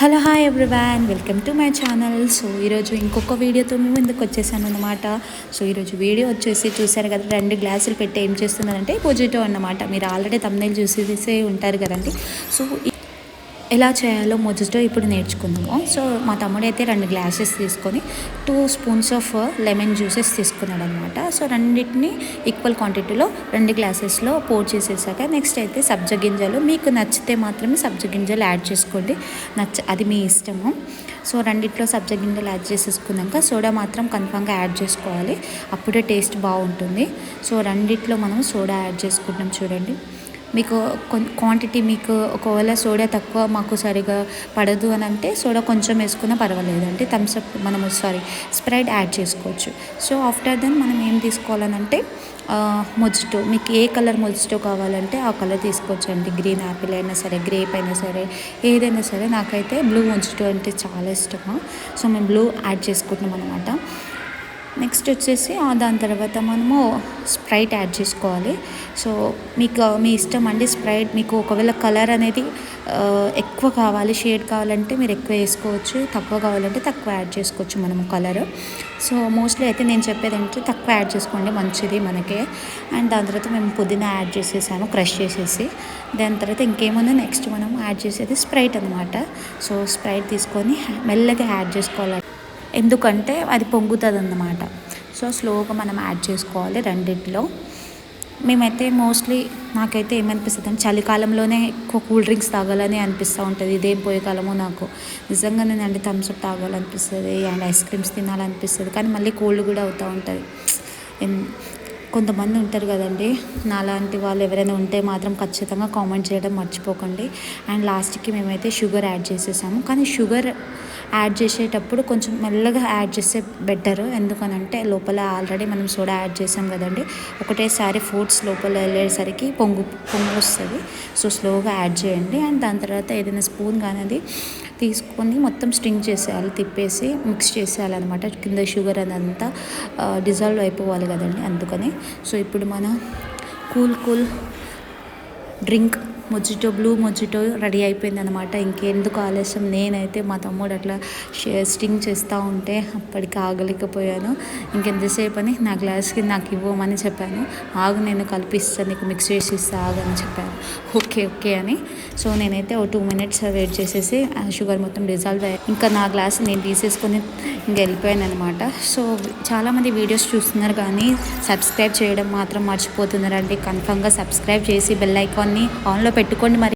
Hello hi everyone welcome to my channel so ఈరోజు ఇంకొక వీడియోతో మేము ఎందుకు వచ్చేసాను అనమాట సో ఈరోజు వీడియో వచ్చేసి చూసారు కదా రెండు గ్లాసులు పెట్టి ఏం చేస్తున్నారంటే పొజిటో అన్నమాట. మీరు ఆల్రెడీ తమ్ముళ్ళు చూసేసే ఉంటారు కదండి. సో ఎలా చేయాలో మొజిటో ఇప్పుడు నేర్చుకుందాము. సో మా తమ్ముడు అయితే రెండు గ్లాసెస్ తీసుకొని two spoons of lemon juices తీసుకున్నాడు అనమాట సో రెండింటిని ఈక్వల్ క్వాంటిటీలో రెండు గ్లాసెస్లో పోర్ చేసేసాక నెక్స్ట్ అయితే సబ్జ గింజలు. మీకు నచ్చితే మాత్రమే సబ్జ గింజలు యాడ్ చేసుకోండి. నచ్చ అది మీ ఇష్టము. సో రెండిట్లో సబ్జ గింజలు యాడ్ చేసేసుకున్నాక సోడా మాత్రం కన్ఫామ్గా యాడ్ చేసుకోవాలి. అప్పుడే టేస్ట్ బాగుంటుంది. సో రెండిట్లో మనం సోడా యాడ్ చేసుకుంటాం చూడండి. మీకు క్వాంటిటీ మీకు ఒకవేళ సోడా తక్కువ మాకు సరిగా పడదు అని అంటే సోడా కొంచెం వేసుకున్నా పర్వాలేదు. అంటే థమ్స్అప్ మనము సారీ స్ప్రైడ్ యాడ్ చేసుకోవచ్చు. సో ఆఫ్టర్ దెన్ మనం ఏం తీసుకోవాలనంటే మొజిటో మీకు ఏ కలర్ మొజిటో కావాలంటే ఆ కలర్ తీసుకోవచ్చు అండి గ్రీన్ యాపిల్ అయినా సరే గ్రేప్ అయినా సరే ఏదైనా సరే. నాకైతే బ్లూ మొజిటో అంటే చాలా ఇష్టము? సో మేము బ్లూ యాడ్ చేసుకుంటున్నాం అనమాట నెక్స్ట్ వచ్చేసి దాని తర్వాత మనము స్ప్రైట్ యాడ్ చేసుకోవాలి. సో మీకు మీ ఇష్టం అండి స్ప్రైట్ మీకు ఒకవేళ కలర్ అనేది ఎక్కువ కావాలి షేడ్ కావాలంటే మీరు ఎక్కువ వేసుకోవచ్చు తక్కువ కావాలంటే తక్కువ యాడ్ చేసుకోవచ్చు మనము కలర్. సో మోస్ట్లీ అయితే నేను చెప్పేది ఏంటంటే తక్కువ యాడ్ చేసుకోండి మంచిది మనకే. అండ్ దాని తర్వాత మేము పుదీనా యాడ్ చేసేసాము క్రష్ చేసేసి. దాని తర్వాత ఇంకేముందో నెక్స్ట్ మనం యాడ్ చేసేది స్ప్రైట్ అనమాట సో స్ప్రైట్ తీసుకొని మెల్లగా యాడ్ చేసుకోవాలి ఎందుకంటే అది పొంగుతుంది అన్నమాట సో స్లోగా మనం యాడ్ చేసుకోవాలి రెండిట్లో. మేమైతే మోస్ట్లీ నాకైతే ఏమనిపిస్తుంది అంటే చలికాలంలోనే ఎక్కువ కూల్ డ్రింక్స్ తాగాలని అనిపిస్తూ ఉంటుంది. ఇదేం పోయే కాలమో నాకు. నేను అండి థమ్స్అప్ తాగాలనిపిస్తుంది అండ్ ఐస్ క్రీమ్స్ తినాలనిపిస్తుంది. కానీ మళ్ళీ కోల్డ్ కూడా అవుతూ ఉంటుంది. కొంతమంది ఉంటారు కదండి. నాలాంటి వాళ్ళు ఎవరైనా ఉంటే మాత్రం ఖచ్చితంగా కామెంట్ చేయడం మర్చిపోకండి. అండ్ లాస్ట్కి మేమైతే షుగర్ యాడ్ చేసేసాము. కానీ షుగర్ యాడ్ చేసేటప్పుడు కొంచెం మెల్లగా యాడ్ చేస్తే బెటర్. ఎందుకనంటే లోపల ఆల్రెడీ మనం సోడా యాడ్ చేసాం కదండి. ఒకటేసారి ఫ్రూట్స్ లోపల వెళ్ళేసరికి పొంగు పొంగు వస్తుంది సో స్లోగా యాడ్ చేయండి. అండ్ దాని తర్వాత ఏదైనా స్పూన్ కానీ తీసుకొని మొత్తం స్ట్రింగ్ చేసేయాలి తిప్పేసి మిక్స్ చేసేయాలన్నమాట. కింద షుగర్ అదంతా డిజాల్వ్ అయిపోవాలి కదండి అందుకని. సో ఇప్పుడు మన cool cool drink mojito blue mojito ready అయిపోయింది అనమాట ఇంకెందుకు ఆలస్యం? నేనైతే మా తమ్ముడు అట్లా స్టింగ్ చేస్తూ ఉంటే అప్పటికి ఆగలేకపోయాను. ఇంకెంతసేపు అని నా గ్లాస్కి నాకు ఇవ్వమని చెప్పాను. ఆగు నేను కలిపిస్తాను నీకు మిక్స్ చేసి ఇస్తా ఆగని చెప్పాను. ఓకే ఓకే అని. సో నేనైతే ఓ టూ మినిట్స్ వెయిట్ చేసేసి షుగర్ మొత్తం డిజాల్వ్ అయ్యా ఇంకా నా గ్లాస్ నేను తీసేసుకొని ఇంక వెళ్ళిపోయాను అనమాట సో చాలామంది వీడియోస్ చూస్తున్నారు కానీ సబ్స్క్రైబ్ చేయడం మాత్రం మర్చిపోతున్నారండి. కన్ఫామ్గా సబ్స్క్రైబ్ చేసి బెల్ ఐకాన్ని ఆన్లో పెట్టుకోండి మరి.